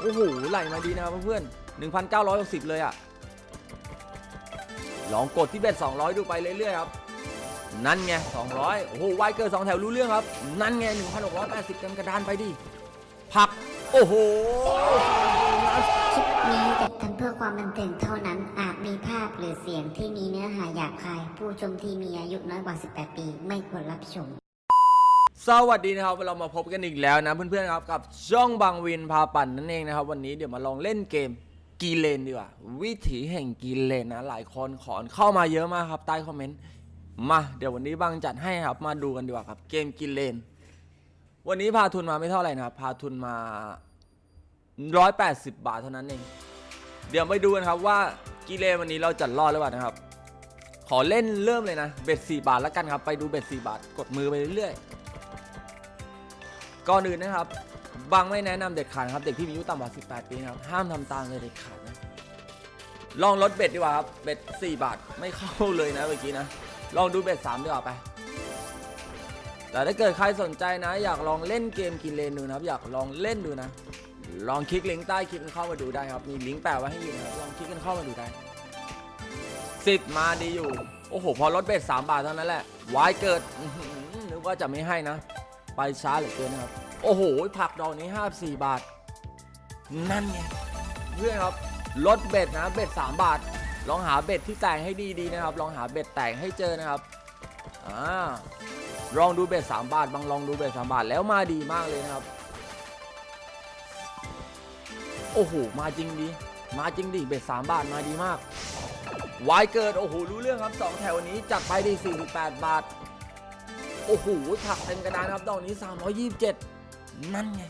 โอ้โหไหลมาดีนะครับเพื่อนๆ1,960 เลยอะลองกดที่เบ็ด200 ดูไปเรื่อยๆครับนั่นไง200 โอ้โหไวเกิน2แถวรู้เรื่องครับ นั่นไง 1,680เต็มกระดานไปดิผัก โอ้โหคลิปนี้จัดทำเพื่อความบันเทิงเท่านั้น อาจมีภาพหรือเสียงที่มีเนื้อหาหยาบคาย ผู้ชมที่มีอายุน้อยกว่า 18 ปี ไม่ควรรับชม สวัสดีนะครับเรามาพบกันอีกแล้วนะเพื่อนๆครับกับช่องบางวินพาปั่นนั่นเองนะครับ วันนี้เดี๋ยวมาลองเล่นเกมกีเลนดีกว่าวิถีแห่งกีเลนนะหลายคนขอนเข้ามาเยอะมากครับใต้คอมเมนต์มาเดี๋ยววันนี้บางจัดให้ครับมาดูกันดีกว่าครับเกมกีเลน วันนี้พาทุนมาไม่เท่าไหร่นะครับพาทุนมา 180 บาทเท่านั้นเองเดี๋ยวไปดูกันครับว่ากีเลนวันนี้เราจัดรอดหรือเปล่านะครับ ขอเล่นเริ่มเลยนะเบ็ด4บาทแล้วกันครับไปดูเบ็ด4บาทกดมือไปเรื่อยๆ ก่อนอื่นนะครับ บางไม่แนะนำเด็ดขาดครับ เด็กที่มีอายุต่ำกว่า 18 ปีนะครับ ห้ามทำตามเลยเด็ดขาดนะ ลองลดเบ็ดดีกว่าครับ เบ็ด 4 บาทไม่เข้าเลยนะเมื่อกี้นะ ลองดูเบ็ด 3 ดีกว่าไป แต่ถ้าเกิดใครสนใจนะ อยากลองเล่นเกมกินเลนดูนะครับ อยากลองเล่นดูนะ ลองคลิกลิงก์ใต้คลิปกันเข้ามาดูได้ครับ มีลิงก์แปะไว้ให้อยู่นะลองคลิกกันเข้ามาดูได้สิบมาดีอยู่ โอ้โห พอลดเบ็ด3บาทเท่านั้นแหละวายเกิดนึกว่าจะไม่ให้นะ ไปช้าเหลือเกินนะครับ โอ้โหผักดอกนี้ 54 บาท นั่นไงเพื่อนครับลดเบ็ดนะเบ็ด 3 บาท ลองหาเบ็ดที่แต่งให้ดีๆนะครับ ลองหาเบ็ดแต่งให้เจอนะครับอ่าลองดูเบ็ด 3 บาท บางลองดูเบ็ด 3 บาทแล้วมาดีมากเลยนะครับ โอ้โหมาจริงดี มาจริงดิเบ็ด 3 บาทมาดีมากวายเกิด โอ้โห รู้เรื่องครับ 2 แถวนี้จัดไปดี48 บาท โอ้โหผักเต็มกระดานครับดอกนี้ 327 นั่นไง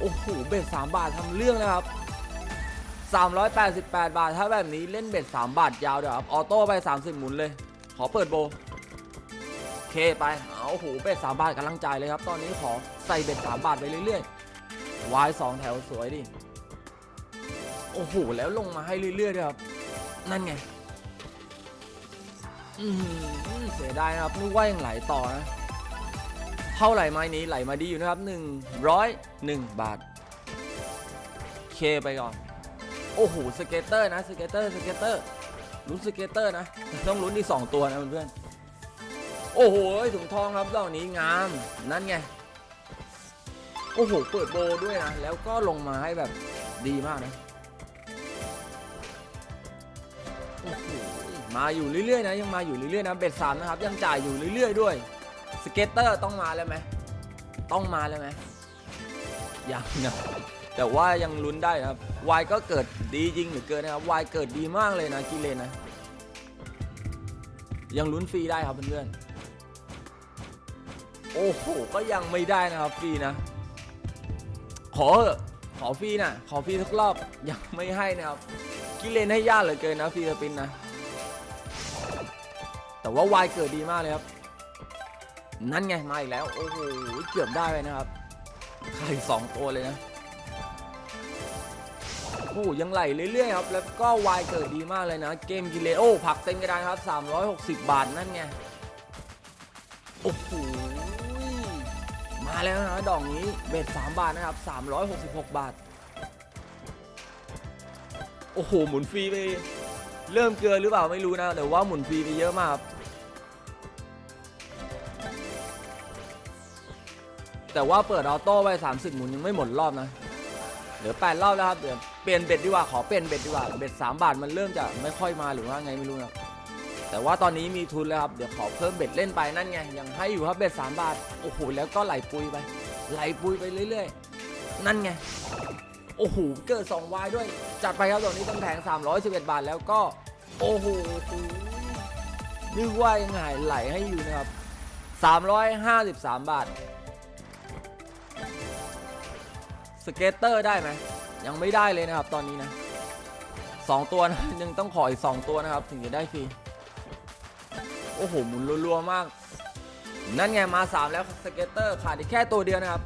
โอ้โห เบ็ด3บาททำเรื่องเลยครับ 388 บาท ถ้าแบบนี้เล่นเบ็ด3บาทยาวเดี๋ยวครับ ออโต้ไป 30 หมุนเลย ขอเปิดโบ โอเคไปเอาโอ้โห เบ็ด3บาทกำลังใจเลยครับ ตอนนี้ขอใส่เบ็ด3บาทไปเรื่อยๆวาย2แถวสวยดิ โอ้โห แล้วลงมาให้เรื่อยๆด้วยครับ นั่นไง อือหือเสียดายนะครับนึกว่ายังไหลต่อนะเท่าไหร่ไม้นี้ไหลมาดีอยู่นะครับ 101 บาท เคไปก่อน โอ้โหสเกตเตอร์นะสเกตเตอร์สเกตเตอร์ลุ้นสเกตเตอร์นะ ต้องลุ้นที่ 2 ตัวนะเพื่อนโอ้โหถุงทองครับดอกนี้งาม นั่นไง โอ้โห เปิดโบด้วยนะ แล้วก็ลงมาให้แบบดีมากนะ มาอยู่เรื่อยๆนะยังมาอยู่เรื่อยๆนะเบ็ดสามนะครับยังจ่ายอยู่เรื่อยๆด้วยสเก็ตเตอร์ต้องมาแล้วไหมต้องมาแล้วไหมยังนะแต่ว่ายังลุ้นได้นะครับวายก็เกิดดีจริงเหลือเกินนะครับวายเกิดดีมากเลยนะกิเลนนะ ยังลุ้นฟรีได้ครับเพื่อนๆโอ้โหก็ยังไม่ได้นะครับฟรีนะ ขอขอฟรีนะขอฟรีทุกรอบยังไม่ให้นะครับกิเลนให้ยากเหลือเกินนะฟิลิปปินนะ แต่ว่าวายเกิดดีมากเลยครับ นั่นไงมาอีกแล้ว โอ้โห เกือบได้เลยนะครับไขาดอีกสองตัวเลยนะโอ้โหยังไหลเรื่อยๆครับ แล้วก็วายเกิดดีมากเลยนะ เกมกิเลโอ้ผักเต็มกระดานครับ 360 บาทนั่นไง โอ้โห มาแล้วนะ ดอกนี้เบ็ด3บาทนะครับ 366 บาท โอ้โห หมุนฟรีไป เริ่มเกินหรือเปล่าไม่รู้นะ แต่ว่าหมุนฟรีไปเยอะมากครับ แต่ว่าเปิดออโต้ไป30 หมุนยังไม่หมดรอบนะเหลือ8รอบแล้วครับเดี๋ยวเปลี่ยนเบ็ดดีกว่าขอเปลี่ยนเบ็ดดีกว่าเบ็ด3บาทมันเริ่มจะไม่ค่อยมาหรือว่าไงไม่รู้นะแต่ว่าตอนนี้มีทุนแล้วครับเดี๋ยวขอเพิ่มเบ็ดเล่นไปนั่นไงยังให้อยู่ครับเบ็ด3บาทโอ้โหแล้วก็ไหลปุยไป ไหลปุยไปเรื่อย ๆ นั่นไงโอ้โหเกิด2วายด้วย จัดไปครับตรงนี้ต้องแทง311 บาทแล้วก็โอ้โหนึกว่ายังไงไหลให้อยู่นะครับ353 บาท สเกตเตอร์ได้ไหมยังไม่ได้เลยนะครับตอนนี้นะสองตัวนะยังต้องขออีก2ตัวนะครับ ถึงจะได้ฟรีโอ้โหหมุนรัวๆมาก นั่นไงมา3แล้วสเกตเตอร์ขาดอีกแค่ตัวเดียวนะครับ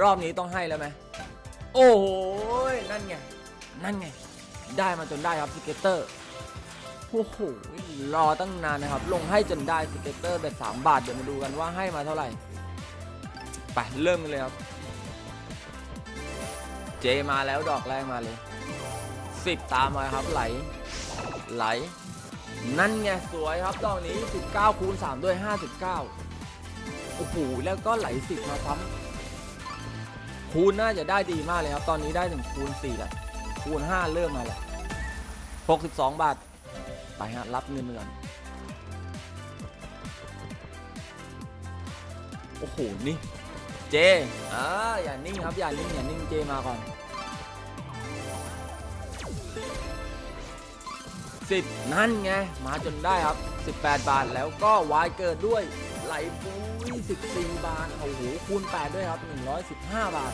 รอบนี้ต้องให้แล้วไหมโอ้โหนั่นไงนั่นไง ได้มาจนได้ครับสเก็ตเตอร์โอ้โหรอตั้งนานนะครับ ลงให้จนได้สเก็ตเตอร์แบบ3บาท เดี๋ยวมาดูกันว่าให้มาเท่าไหร่ ไป เริ่มกันเลยครับ เจมาแล้วดอกแรกมาเลยสิบตามมาครับไหล ไหล นั่นไงสวยครับดอกนี้ 19คูณ3ด้วย 59 โอ้โหแล้วก็ไหล10มาซ้ำคูณน่าจะได้ดีมากเลยครับ ตอนนี้ได้ถึงคูณ4แล้วคูณ 5 เริ่มมาแล้ว62 บาท ไปฮะรับเงินก่อนโอ้โห นี่ เจอ่าอย่านิ่งครับอย่านิ่งอย่านิ่งเจมาก่อนสิบนั่นไงมาจนได้ครับ 18 บาทแล้วก็วายเกิดด้วยไหลปุ้ย14 บาทโอ้โหคูณ 8 ด้วยครับ 115 บาท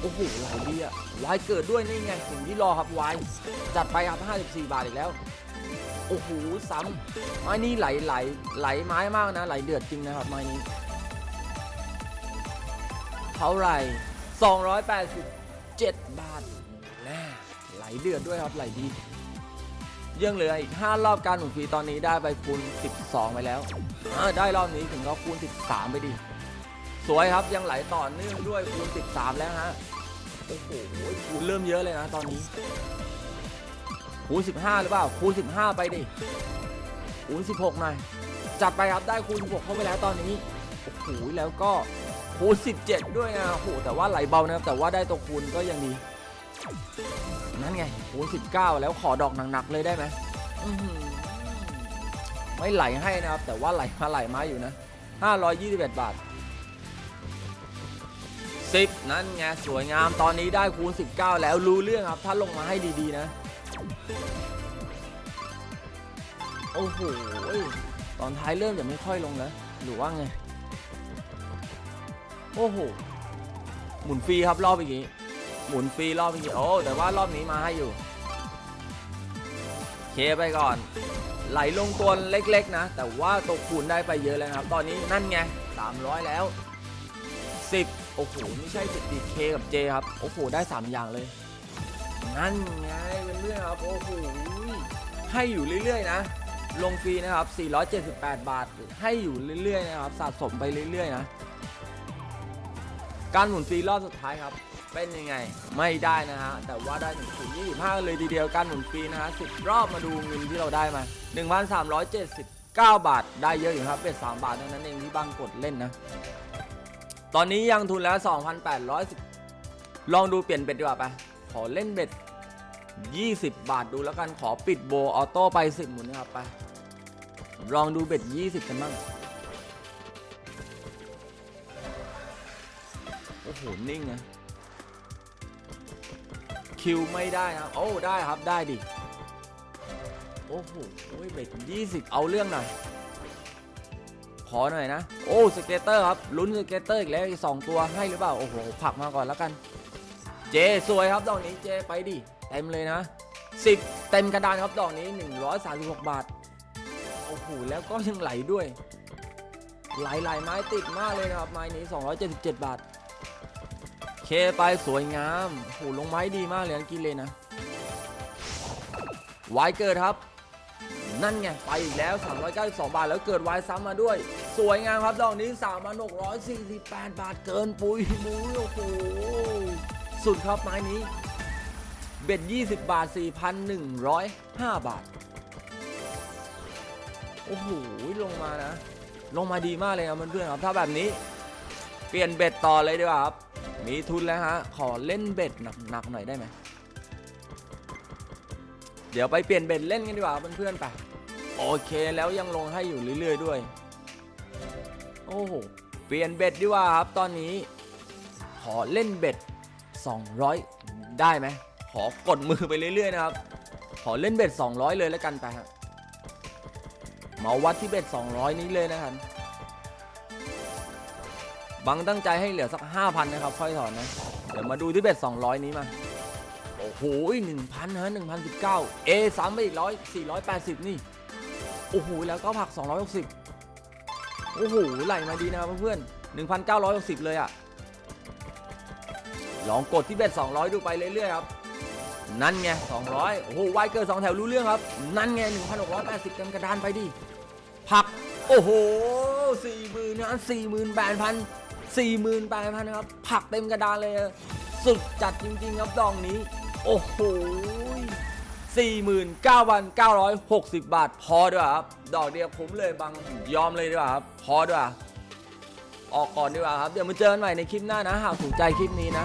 โอ้โหไหลดีอะวายเกิดด้วยนี่ไงสิ่งที่รอครับวายจัดไปครับ 54 บาทอีกแล้วโอ้โหซ้ำไม้นี้ไหลไหลไหลไม้มากนะ ไหลเดือดจริงนะครับไม้นี้ ท่าไหร่ 287 บาทแน่ไหลเดือดด้วยครับไหลดียังเหลืออีก 5 รอบการหมุนฟรีตอนนี้ได้ไปคูณ 12 ไปแล้ว ได้รอบนี้ถึงก็คูณ 13 ไปดิ สวยครับยังไหลต่อเนื่องด้วยคูณ 13 แล้วฮะ โอ้โหคูณเริ่มเยอะเลยนะตอนนี้ คูณ 15 หรือเปล่า คูณ 15 ไปดิ คูณ 16 หน่อย จัดไปครับได้คูณ 16 เข้าไปแล้วตอนนี้ โอ้โหแล้วก็ คูณ17 ด้วยนะโอ้โหแต่ว่าไหลเบานะครับแต่ว่าได้ตัวคูณก็ยังดี นั่นไงโอ้สิบเก้าแล้วขอดอกหนักๆเลยได้ไหมอื้อหือไม่ไหลให้นะครับ แต่ว่าไหลมาไหลมาอยู่นะ 521 บาท 10 นั่นไงสวยงามตอนนี้ได้คูณ 19 แล้วรู้เรื่องครับ ถ้าลงมาให้ดีๆนะ โอ้โหตอนท้ายเริ่มจะไม่ค่อยลงแล้วหรือว่าไง โอ้โห หมุนฟรีครับรอบเมื่อกี้ หมุนฟรีรอบเมื่อกี้ โอ้ แต่ว่ารอบนี้มาให้อยู่ เคไปก่อน ไหลลงตัวเล็กๆนะ แต่ว่าตกคูณได้ไปเยอะแล้วครับ ตอนนี้นั่นไง 300 แล้ว 10 โอ้โห ไม่ใช่10ดิเคกับ J ครับ โอ้โห ได้ 3 อย่างเลย นั่นไงเป็นเรื่องครับ โอ้โห ให้อยู่เรื่อยๆนะลงฟรีนะครับ 478 บาท ให้อยู่เรื่อยๆนะครับ สะสมไปเรื่อยๆนะ การหมุนฟรีรอบสุดท้ายครับ เป็นยังไงไม่ได้นะฮะ แต่ว่าได้ถึงถึง25 เลยทีเดียวการหมุนฟรีนะฮะ10 รอบมาดูเงินที่เราได้มา 1,379 บาท ได้เยอะอยู่ครับเป็น3บาทเท่านั้นเองที่บางกดเล่นนะ ตอนนี้ยังทุนแล้ว 2,810 ลองดูเปลี่ยนเบ็ดดีกว่าไปขอเล่นเบ็ด20 บาทดูแล้วกันขอปิดโบออโต้ไป 10 หมุนนะครับไปลองดูเบ็ด 20 กันบ้าง อ้โห นิ่งนะ คิวไม่ได้ครับโอ้ ได้ครับ ได้ดิ โอ้โหเบ็ดยี่สิบเอาเรื่องหน่อย ขอหน่อยนะ โอ้ สเกตเตอร์ครับ ลุ้นสเกตเตอร์อีกแล้วอีกสองตัวให้หรือเปล่า โอ้โหผลักมาก่อนแล้วกัน เจ สวยครับ ดอกนี้เจ ไปดิ เต็มเลยนะสิบเต็มกระดานครับ ดอกนี้ 136 บาท โอ้โห แล้วก็ยังไหลด้วย ไหลไหลไม้ติดมากเลยนะครับ ไม้นี้ 277 บาท เคไปสวยงามโหลงไม้ดีมากเลยนะกินเลยนะวายเกิดครับ นั่นไง ไปอีกแล้ว 392 บาทแล้วเกิดวายซ้ำมาด้วย สวยงามครับดอกนี้ 3,648 บาทเกินปุยมุ้ยโอ้โหสุดครับไม้นี้ เบ็ด 20 บาท 4,105 บาท โอ้โห ลงมานะ ลงมาดีมากเลยนะเพื่อนๆครับ ถ้าแบบนี้ เปลี่ยนเบ็ดต่อเลยดีกว่าครับ มีทุนแล้วฮะ ขอเล่นเบ็ดหนักๆหน่อยได้ไหม เดี๋ยวไปเปลี่ยนเบ็ดเล่นกันดีกว่าเพื่อนๆไป โอเคแล้วยังลงให้อยู่เรื่อยๆด้วย โอ้โห เปลี่ยนเบ็ดดีกว่าครับตอนนี้ ขอเล่นเบ็ด 200 ได้ไหม ขอกดมือไปเรื่อยๆนะครับ ขอเล่นเบ็ด 200 เลยแล้วกันไปฮะ มาวัดที่เบ็ด 200 นี้เลยนะครับ บังตั้งใจให้เหลือสัก 5,000 นะครับ ค่อยถอนนะ เดี๋ยวมาดูที่เบ็ด200 นี้มา โอ้โห1,000นะ1,019 A ซ้ำไปอีกร้อย480 นี่ โอ้โห แล้วก็ผัก 260 โอ้โห ไหลมาดีนะครับเพื่อนๆ1,960 เลยอะลองกดที่เบ็ด200 ดูไปเรื่อยๆครับนั่นไง 200 โอ้โห ไวเกิน2แถวรู้เรื่องครับ นั่นไง 1,680เต็มกระดานไปดิ ผัก โอ้โหสี่หมื่นะสี่หมื่นแปดพัน สี่หมื่นแปดพันครับ ผักเต็มกระดานเลย สุดจัดจริงๆครับดองนี้ โอ้โห49,960 บาท พอด้วยครับ ดอกเดียวคุ้มเลยบางยอมเลยดีกว่าครับ พอด้วยออกก่อนดีกว่าครับ เดี๋ยวมาเจอกันใหม่ในคลิปหน้านะ หากถูกใจคลิปนี้นะ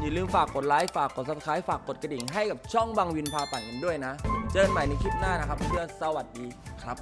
อย่าลืมฝากกดไลค์ ฝากกด subscribe ฝากกดกระดิ่งให้กับช่องบางวินพาปั่นกันด้วยนะ เจอกันใหม่ในคลิปหน้านะครับ เพื่อนสวัสดีครับ